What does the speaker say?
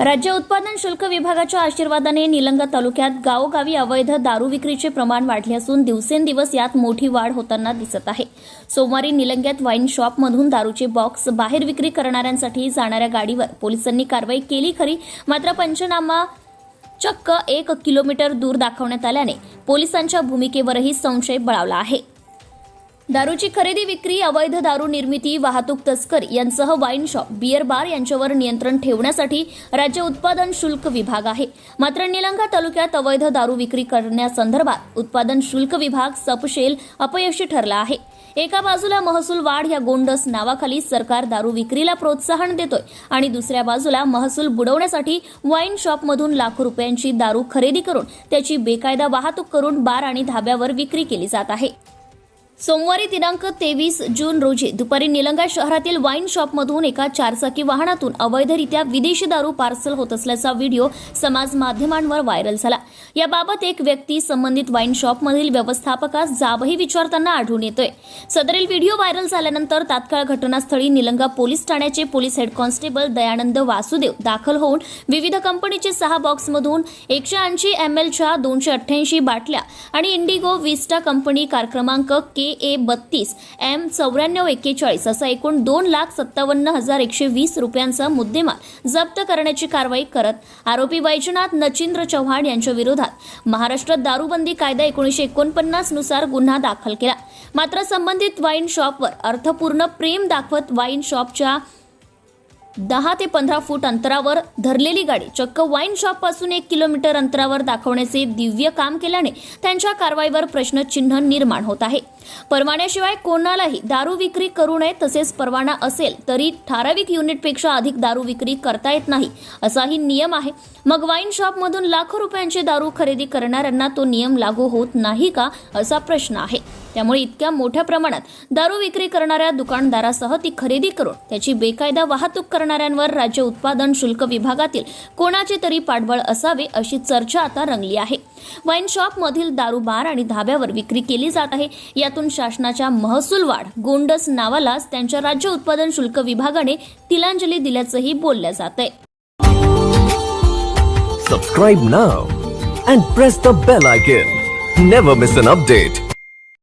राज्य उत्पादन शुल्क विभागाच्या आशीर्वादाने निलंगा तालुक्यात गावोगावी अवैध दारू विक्रीचे प्रमाण वाढले असून दिवसेंदिवस यात मोठी वाढ होताना दिसत आहे. सोमवारी निलंग्यात वाईन शॉपमधून दारूचे बॉक्स बाहेर विक्री करणाऱ्यांसाठी जाणाऱ्या गाडीवर पोलिसांनी कारवाई केली खरी मात्र पंचनामा चक्क एक किलोमीटर दूर दाखवण्यात आल्याने पोलिसांच्या भूमिकेवरही संशय बळावला आहे. दारूची खरेदी विक्री अवैध दारू निर्मिती वाहतूक तस्करी यांसह वाईन शॉप बियर बार यांच्यावर नियंत्रण ठेवण्यासाठी राज्य उत्पादन शुल्क विभाग आहे. मात्र निलंगा तालुक्यात अवैध दारू विक्री करण्यासंदर्भात उत्पादन शुल्क विभाग सपशेल अपयशी ठरला आहे. एका बाजूला महसूल वाढ या गोंडस नावाखाली सरकार दारू विक्रीला प्रोत्साहन देतोय आणि दुसऱ्या बाजूला महसूल बुडवण्यासाठी वाईन शॉपमधून लाखो रुपयांची दारू खरेदी करून त्याची बेकायदा वाहतूक करून बार आणि धाब्यावर विक्री केली जात आहे. सोमवारी दिनांक तेवीस जून रोजी दुपारी निलंगा शहरातील वाईन शॉपमधून एका चारचाकी वाहनातून अवैधरित्या विदेशी दारू पार्सल होत असल्याचा व्हिडिओ समाज माध्यमांवर व्हायरल झाला. याबाबत एक व्यक्ती संबंधित वाईन शॉपमधील व्यवस्थापकास जाबही विचारताना आढळून येतोय. सदरील व्हिडिओ व्हायरल झाल्यानंतर तात्काळ घटनास्थळी निलंगा पोलीस ठाण्याचे police head constable Dayanand Vasudev दाखल होऊन विविध कंपनीचे सहा बॉक्समधून एकशे ऐंशी एम एलच्या दोनशे अठ्ठ्याऐंशी बाटल्या आणि इंडिगो विस्टा कंपनी कार क्रमांक के ए बत्तीस एम चौऱ्याण्णव एक्केचाळीस असा एकूण दोन लाख सत्तावन्न हजार एकशे वीस रुपयांचा मुद्देमाल जप्त करण्याची कारवाई करत आरोपी वैजनाथ नचिंद्र चव्हाण यांच्या विरोधात महाराष्ट्र दारूबंदी कायदा एकोणीशे एकोणपन्नासनुसार गुन्हा दाखल केला. मात्र संबंधित वाईन शॉपवर अर्थपूर्ण प्रेम दाखवत वाईन शॉपच्या दहा ते पंधरा फूट अंतरावर धरलेली गाडी चक्क वाईन शॉपपासून एक किलोमीटर अंतरावर दाखवण्याचे दिव्य काम केल्याने त्यांच्या कारवाईवर प्रश्नचिन्ह निर्माण होत आहे. परवान्याशिवाय कोणालाही दारू विक्री करू नये तसेच परवाना असेल तरी ठराविक युनिटपेक्षा अधिक दारू विक्री करता येत नाही असाही नियम आहे. मग वाईन शॉपमधून लाखो रुपयांची दारू खरेदी करणाऱ्यांना तो नियम लागू होत नाही का असा प्रश्न आहे. त्यामुळे इतक्या मोठ्या प्रमाणात दारू विक्री करणाऱ्या दुकानदारासह ती खरेदी करून त्याची बेकायदा वाहतूक करणाऱ्यांवर राज्य उत्पादन शुल्क विभागातील कोणाचे तरी पाठबळ असावे अशी चर्चा आता रंगली आहे वाईन शॉप मधील दारू बार आणि धाब्यावर विक्री केली जात आहे यातून शासनाच्या महसूल वाढ गोंडस नावालाच त्यांच्या राज्य उत्पादन शुल्क विभागाने तिलांजली दिल्याचंही बोललं जात आहे Subscribe now and press the bell icon. Never miss an update.